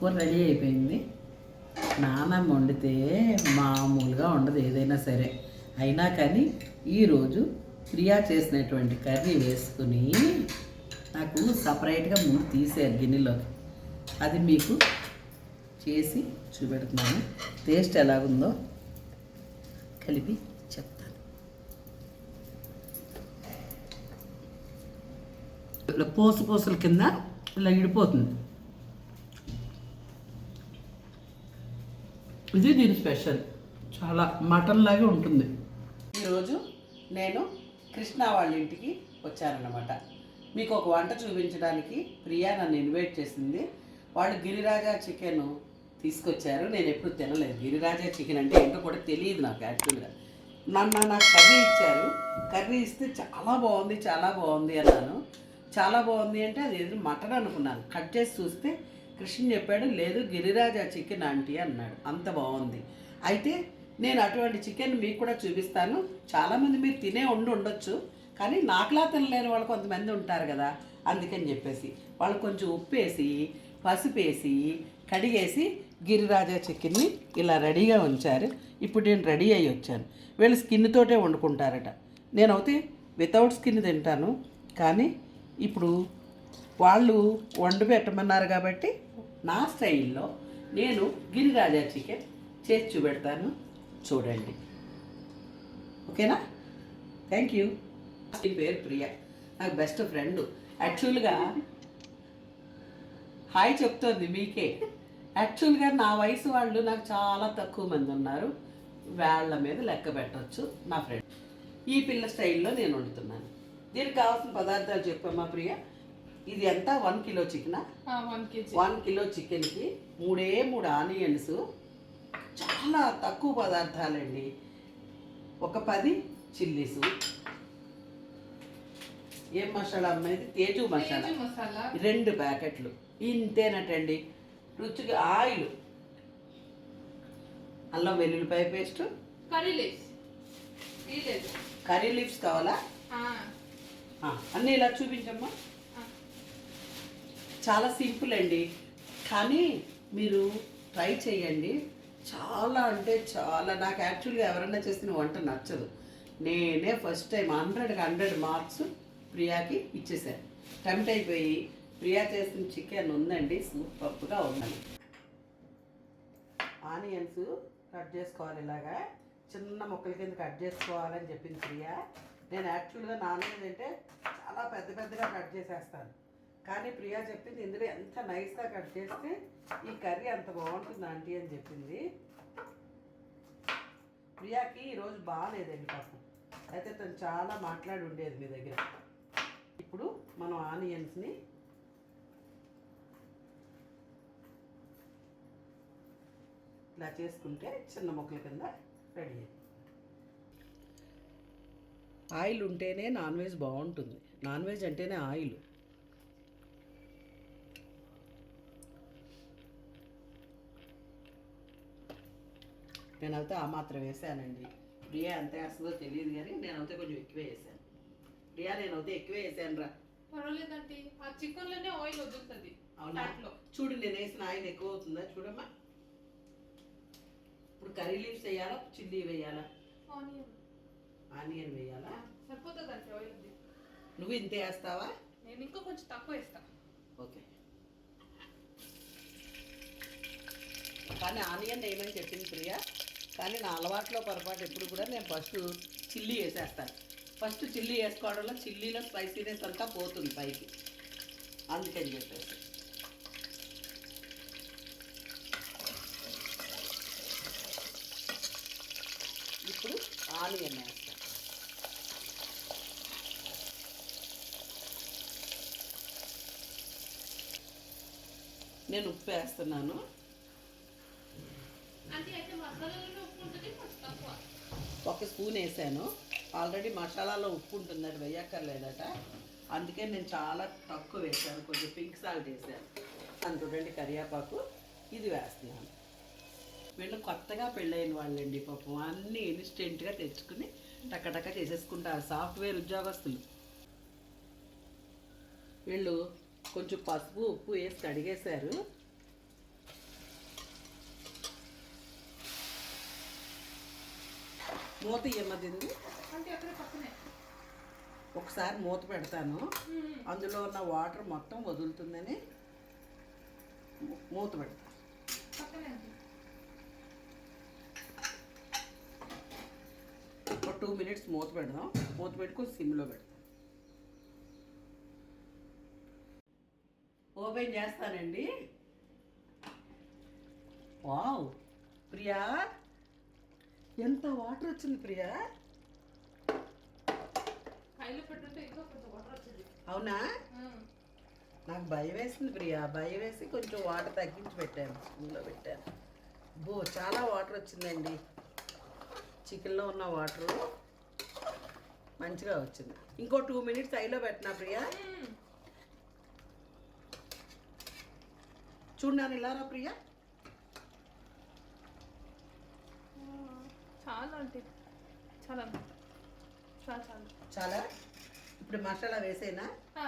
కూర రెడీ అయిపోయింది. నానమ్మ వండితే మామూలుగా ఉండదు ఏదైనా సరే. అయినా కానీ ఈరోజు ప్రియా చేసినటువంటి కర్రీ వేసుకుని నాకు సపరేట్గా ముందు తీసారు గిన్నెలోకి. అది మీకు చేసి చూపెడుతున్నాను. టేస్ట్ ఎలాగుందో కలిపి చెప్తాను. ఇలా పోసు పోసుల కింద ఇలా ఇడిపోతుంది. ఇది దీని స్పెషల్. చాలా మటన్ లాగే ఉంటుంది. ఈరోజు నేను కృష్ణ వాళ్ళ ఇంటికి వచ్చానన్నమాట. మీకు ఒక వంట చూపించడానికి ప్రియా నన్ను ఇన్వైట్ చేసింది. వాళ్ళు గిరిరాజా చికెన్ తీసుకొచ్చారు. నేను ఎప్పుడు తినలేదు. గిరిరాజా చికెన్ అంటే ఏంటో కూడా తెలియదు నాకు యాక్చువల్గా నన్ను నాకు కర్రీ ఇచ్చారు. కర్రీ ఇస్తే చాలా బాగుంది చాలా బాగుంది అన్నాను. చాలా బాగుంది అంటే అది ఏదో మటన్ అనుకున్నాను. కట్ చేసి చూస్తే కృష్ణ చెప్పాడు లేదు గిరిరాజా చికెన్ ఆంటీ అన్నాడు. అంత బాగుంది. అయితే నేను అటువంటి చికెన్ మీకు కూడా చూపిస్తాను. చాలామంది మీరు తినే ఉండి ఉండొచ్చు కానీ నాకులా తినలేని వాళ్ళు కొంతమంది ఉంటారు కదా అందుకని చెప్పేసి. వాళ్ళు కొంచెం ఉప్పు వేసి పసుపు వేసి కడిగేసి గిరిరాజా చికెన్ని ఇలా రెడీగా ఉంచారు. ఇప్పుడు నేను రెడీ అయ్యి వచ్చాను. వీళ్ళు స్కిన్ తోటే వండుకుంటారట. నేనైతే వితౌట్ స్కిన్ తింటాను కానీ ఇప్పుడు వాళ్ళు వండి పెట్టమన్నారు కాబట్టి నా స్టైల్లో నేను గిరిరాజా చికెన్ చేసి చూపెడతాను. చూడండి. ఓకేనా? థ్యాంక్ యూ ఈ పేరు ప్రియ. నాకు బెస్ట్ ఫ్రెండ్ యాక్చువల్గా హాయ్ చెప్తోంది మీకే. యాక్చువల్గా నా వయసు వాళ్ళు నాకు చాలా తక్కువ మంది ఉన్నారు. వాళ్ళ మీద లెక్క పెట్టవచ్చు నా ఫ్రెండ్ ఈ పిల్ల స్టైల్లో నేను వండుతున్నాను దీనికి కావాల్సిన పదార్థాలు చెప్పమ్మా ప్రియ. ఇది ఎంత? వన్ కిలో చికెనా? వన్ కిలో చికెన్కి మూడే మూడు ఆనియన్స్. చాలా తక్కువ పదార్థాలండి. ఒక పది చిల్లీస్. ఏం మసాలా అమ్మాయి తేజు మసాలా. రెండు ప్యాకెట్లు. ఇంతేనటండి. రుచికి ఆయిల్. అల్లం వెల్లుల్లిపాయ paste. Curry leaves. Curry leaves కావాలా? అన్నీ ఇలా చూపించమ్మా? చాలా సింపుల్ అండి. కానీ మీరు ట్రై చేయండి. చాలా అంటే చాలా. నాకు యాక్చువల్గా ఎవరైనా చేసిన వంట నచ్చదు. నేనే ఫస్ట్ టైం హండ్రెడ్కి హండ్రెడ్ మార్క్స్ ప్రియాకి ఇచ్చేసాను. టెంప్ట్ అయిపోయి ప్రియా చేసిన చికెన్ ఉందండి. సూపర్గా ఉందండి. ఆనియన్స్ కట్ చేసుకోవాలి ఇలాగా. చిన్న ముక్కల కింద కట్ చేసుకోవాలని చెప్పింది ప్రియా. నేను యాక్చువల్గా నాన్ వెజ్ అంటే చాలా పెద్ద పెద్దగా కట్ చేసేస్తాను. కానీ ప్రియా చెప్పింది ఇందులో ఎంత నైస్గా కట్ చేస్తే ఈ కర్రీ అంత బాగుంటుంది ఆంటీ అని చెప్పింది. ప్రియాకి ఈరోజు బాగాలేదండి పాపం. అయితే తను చాలా మాట్లాడి ఉండేది మీ దగ్గర. ఇప్పుడు మనం ఆనియన్స్ని ఇలా చేసుకుంటే చిన్న ముక్కల కింద రెడీ అయింది ఆయిల్ ఉంటేనే నాన్ వెజ్ బాగుంటుంది. నాన్ వెజ్ అంటేనే ఆయిల్. నేనైతే ఆ మాత్రం వేసానండి. ప్రియా ఎంత వేస్తుందో తెలియదు కానీ నేనైతే కొంచెం ఎక్కువే వేసాను. ప్రియా నేనైతే ఎక్కువే వేసాను రా పర్వాలేదండి. ఆ చికెన్లోనే ఆయిల్ వదులుతుంది. అవునా? చూడు నేను వేసిన ఆయిల్ ఎక్కువ అవుతుందా? చూడమ్మా. ఇప్పుడు కర్రీ లీవ్స్ వేయాలా? చిల్లీ వేయాలా? ఆనియన్. ఆనియన్ వేయాలా? సరిపోతుంది అంటే ఆయిల్ ఉంది నువ్వు ఇంతే వేస్తావా? నేను ఇంకా కొంచెం తక్కువ వేస్తా. ఓకే. కానీ ఆనియన్ వేయమని చెప్పింది ప్రియ. కానీ నా అలవాట్లో పొరపాటు ఎప్పుడు కూడా నేను ఫస్ట్ చిల్లీ వేసేస్తాను. ఫస్ట్ చిల్లీ వేసుకోవడంలో చిల్లీలో స్పైసీనెస్ అంతా పోతుంది పైకి. అందుకని చెప్పేసి. ఇప్పుడు ఆనియన్ వేస్తాను. నేను ఉప్పు వేస్తున్నాను. అంటే అయితే ఒక స్పూన్ వేసాను. ఆల్రెడీ మసాలాలో ఉప్పు ఉంటుంది అది వేయక్కర్లేదట. అందుకే నేను చాలా తక్కువ వేసాను కొంచెం పింక్ సాల్ట్ వేసాను. అందుకండి కరివేపాకు. ఇది వేస్తున్నాను. వీళ్ళు కొత్తగా పెళ్ళైన వాళ్ళండి పాపం అన్నీ ఇన్స్టెంట్గా తెచ్చుకుని టక్కటక్క చేసేసుకుంటారు సాఫ్ట్వేర్ ఉద్యోగస్తులు. వీళ్ళు కొంచెం పసుపు ఉప్పు వేసి కడిగేశారు. మూత ఇమ్మదింది ఒకసారి మూత పెడతాను. అందులో ఉన్న వాటర్ మొత్తం వదులుతుందని మూత పెడతాను. ఒక టూ మినిట్స్ మూత పెడదాం. మూత పెట్టుకొని సిమ్లో పెడదాం ఓపెన్ చేస్తానండి. వావ్! ప్రియా ఎంత వాటర్ వచ్చింది ప్రియా? అవునా. నాకు భయం వేసింది ప్రియా. భయం వేసి కొంచెం వాటర్ తగ్గించి పెట్టాను స్పూన్లో పెట్టాను. బో చాలా వాటర్ వచ్చిందండి. చికెన్లో ఉన్న వాటర్ మంచిగా వచ్చింది. ఇంకో టూ మినిట్స్ ఐలో పెట్టినా ప్రియా? మ్మ్. చూడన్నాను ఇలారా ప్రియా ఆ, చాలా అంటే చాలా. చాలా చాలా. చాలా? ఇప్పుడు మసాలా వేసేనా?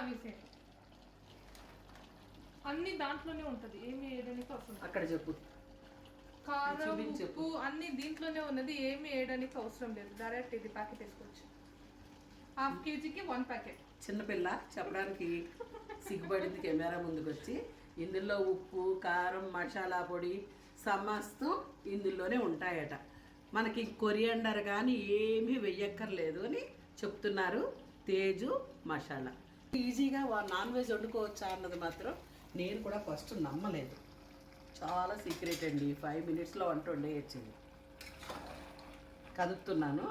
వేసేయండి అన్ని దాంట్లోనే ఉంటుంది. ఏమి వేయడానికి అవసరం. అక్కడ చెప్పు. కారం. ఉప్పు అన్ని దీంట్లోనే ఉన్నది. ఏమి వేయడానికి అవసరం లేదు. డైరెక్ట్ ఇది ప్యాకెట్ వేసుకోవచ్చు. హాఫ్ కేజీకి వన్ ప్యాకెట్ చిన్నపిల్ల చెప్పడానికి సిగ్గుపడింది కెమెరా ముందుకు వచ్చి. ఇందులో ఉప్పు కారం మసాలా పొడి సమస్తం ఇందులోనే ఉంటాయట. మనకి కొరియండర్ కానీ ఏమీ వెయ్యక్కర్లేదు అని చెప్తున్నారు. తేజు మసాలా. ఈజీగా నాన్ వెజ్ వండుకోవచ్చా అన్నది మాత్రం నేను కూడా ఫస్ట్ నమ్మలేదు. చాలా సీక్రెట్ అండి. ఫైవ్ మినిట్స్లో వంట వండేయచ్చింది కదుపుతున్నాను.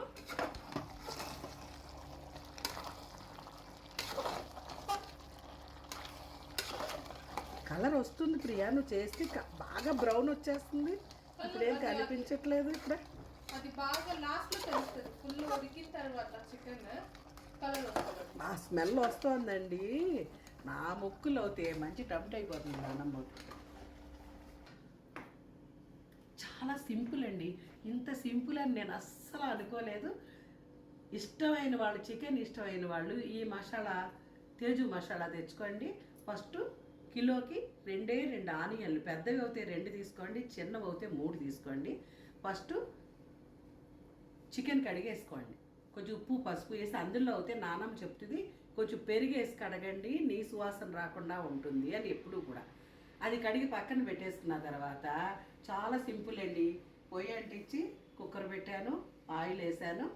కలర్ వస్తుంది ప్రియా. నువ్వు చేస్తే బాగా బ్రౌన్ వచ్చేస్తుంది. ఇప్పుడేం కనిపించట్లేదు ఇక్కడ. అది బాగా లాస్ట్లో తెలుస్తుంది. ఫుల్ ఉడికిన తర్వాత చికెన్ కలర్ వస్తుంది. ఆ స్మెల్ వస్తుందండి. నా ముక్కులో అవుతే మంచి టంప్ట్ అయిపోతుంది అన్నం చాలా సింపుల్ అండి. ఇంత సింపుల్ అని నేను అస్సలు అనుకోలేదు. ఇష్టమైన వాళ్ళు చికెన్ ఇష్టమైన వాళ్ళు ఈ మసాలా తేజు మసాలా తెచ్చుకోండి. ఫస్ట్ కిలోకి రెండే రెండు ఆనియన్లు పెద్దవి అవుతే రెండు తీసుకోండి చిన్నవి అవుతే మూడు తీసుకోండి. ఫస్ట్ చికెన్ కడిగేసుకోండి. కొంచెం ఉప్పు పసుపు వేసి అందులో అయితే నానమ్మ చెప్తుంది కొంచెం పెరిగేసి కడగండి నీ సువాసన రాకుండా ఉంటుంది అని ఎప్పుడూ కూడా. అది కడిగి పక్కన పెట్టేసుకున్న తర్వాత చాలా సింపుల్ అండి. పొయ్యి అంటించి కుక్కర్ పెట్టాను ఆయిల్ వేసాను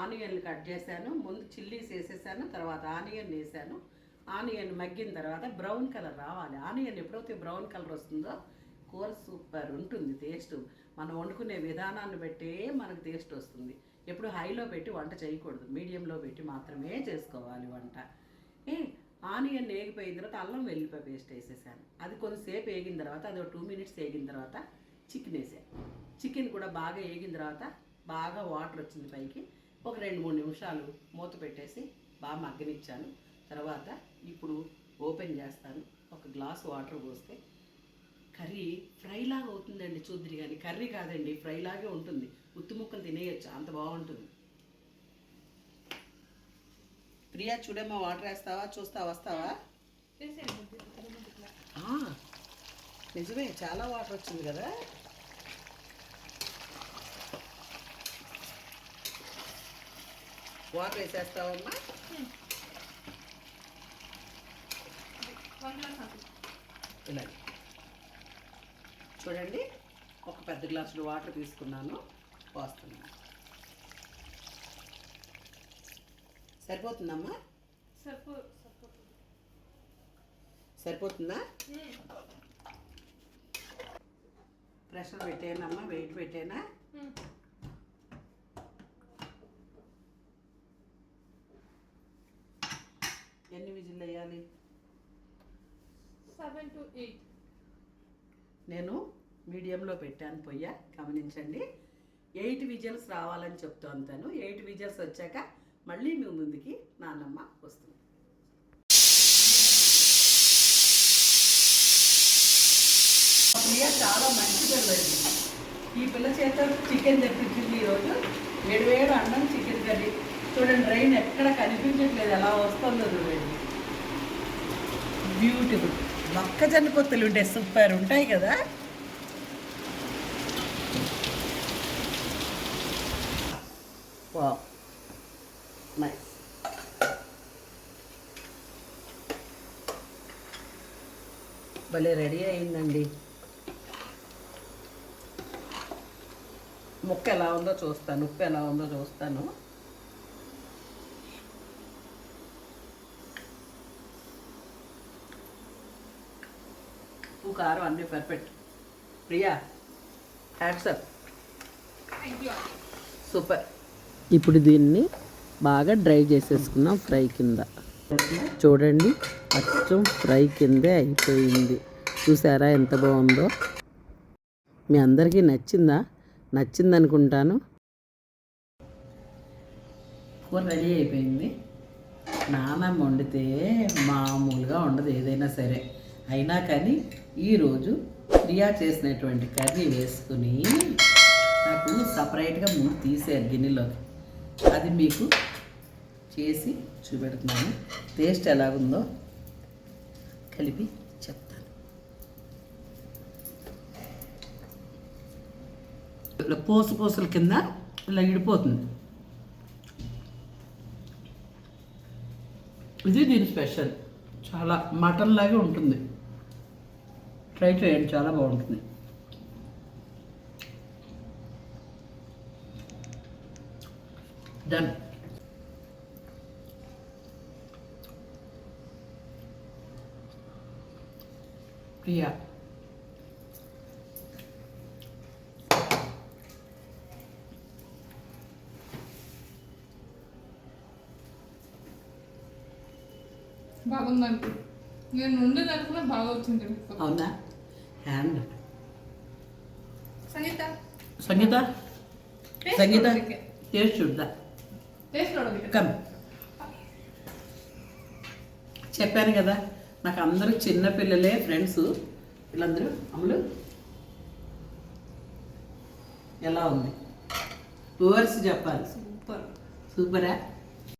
ఆనియన్లు కట్ చేశాను ముందు చిల్లీస్ వేసేసాను తర్వాత ఆనియన్ వేసాను. ఆనియన్ మగ్గిన తర్వాత బ్రౌన్ కలర్ రావాలి. ఆనియన్ ఎప్పుడైతే బ్రౌన్ కలర్ వస్తుందో కూర సూపర్ ఉంటుంది టేస్ట్ మనం వండుకునే విధానాన్ని బట్టే మనకు టేస్ట్ వస్తుంది. ఎప్పుడు హైలో పెట్టి వంట చేయకూడదు. మీడియంలో పెట్టి మాత్రమే చేసుకోవాలి వంట. ఏ ఆనియన్ వేగిపోయిన తర్వాత అల్లం వెల్లిపాయ పేస్ట్ వేసేసాను. అది కొంతసేపు వేగిన తర్వాత అది ఒక టూ మినిట్స్ వేగిన తర్వాత చికెన్ వేసాను. చికెన్ కూడా బాగా వేగిన తర్వాత బాగా వాటర్ వచ్చింది పైకి. ఒక రెండు మూడు నిమిషాలు మూత పెట్టేసి బాగా మగ్గనిచ్చాను. తర్వాత ఇప్పుడు ఓపెన్ చేస్తాను. ఒక గ్లాస్ వాటర్ పోస్తే కర్రీ ఫ్రై చూద్దరి కానీ కర్రీ కాదండి ఫ్రైలాగే ఉంటుంది. ఉత్తి ముక్కలు తినేయచ్చు అంత బాగుంటుంది. ప్రియా చూడమ్మా వాటర్ వేస్తావా చూస్తా వస్తావా? నిజమే చాలా వాటర్ వచ్చింది కదా. వాటర్ వేసేస్తావమ్మా? హ్మ్. వన్ గ్లాస్ అంతే ఇలా చూడండి. పెద్ద గ్లాసులు వాటర్ తీసుకున్నాను పోస్తున్నాను. సరిపోతుందమ్మా? సరిపో సరిపోతుంది. ప్రెషర్ పెట్టేనమ్మా వెయిట్ పెట్టేనా. ఎన్ని విజిల్ వేయాలి? Seven to eight. నేను మీడియంలో పెట్టాను పొయ్య గమనించండి. ఎయిట్ విజిల్స్ రావాలని చెప్తూ తను. ఎయిట్ విజిల్స్ వచ్చాక మళ్ళీ మీ ముందుకి నాన్నమ్మ వస్తుంది. ప్రియ చాలా మంచి పిల్లండి ఈ పిల్ల చేత చికెన్ తెప్పించింది ఈరోజు. వేడి వేడి అన్నం చికెన్ కర్రీ. చూడండి రైన్ ఎక్కడ కనిపించట్లేదు. ఎలా వస్తుందో చూడండి. బ్యూటిఫుల్ మొక్కజొన్న కొత్తలు ఉంటాయి సూపర్. ఉంటాయి కదా? వావ్ నైస్ భలే రెడీ అయిందండి. ముక్క ఎలా ఉందో చూస్తాను ఉప్పు ఎలా ఉందో చూస్తాను. ఉప్పు కారం అన్నీ పర్ఫెక్ట్ ప్రియా హ్యాట్సప్ సూపర్. ఇప్పుడు దీన్ని బాగా డ్రై చేసేసుకున్నాం ఫ్రై కింద. చూడండి అచ్చం ఫ్రై కిందే అయిపోయింది. చూసారా ఎంత బాగుందో? మీ అందరికీ నచ్చిందా? నచ్చింది అనుకుంటాను కూర రెడీ అయిపోయింది. నానమ్మ వండితే మామూలుగా ఉండదు ఏదైనా సరే. అయినా కానీ ఈరోజు ప్రియా చేసినటువంటి కర్రీ వేసుకుని నాకు సపరేట్గా ముందు తీసారు గిన్నెలోకి. అది మీకు చేసి చూపెడుతున్నాను. టేస్ట్ ఎలాగుందో కలిపి చెప్తాను. ఇలా పోసు పోసుల కింద ఇలా ఇడిపోతుంది. ఇది దీని స్పెషల్. చాలా మటన్ లాగే ఉంటుంది. ట్రై చేయండి చాలా బాగుంటుంది. ప్రియా బాగుందండి నేను ఉండేదనుకున్నా బాగా వచ్చింది అవునా హ్యాండ్ సంగీత సంగీత Taste సంగీత చూడడానికి. టేస్ట్ చూద్దా టేస్ట్ చూడండి కమ్ చెప్పాను కదా నాకు అందరూ చిన్నపిల్లలే ఫ్రెండ్స్ వీళ్ళందరూ అమ్ములు. ఎలా ఉంది? వర్స్ చెప్పాలి. సూపర్ సూపరా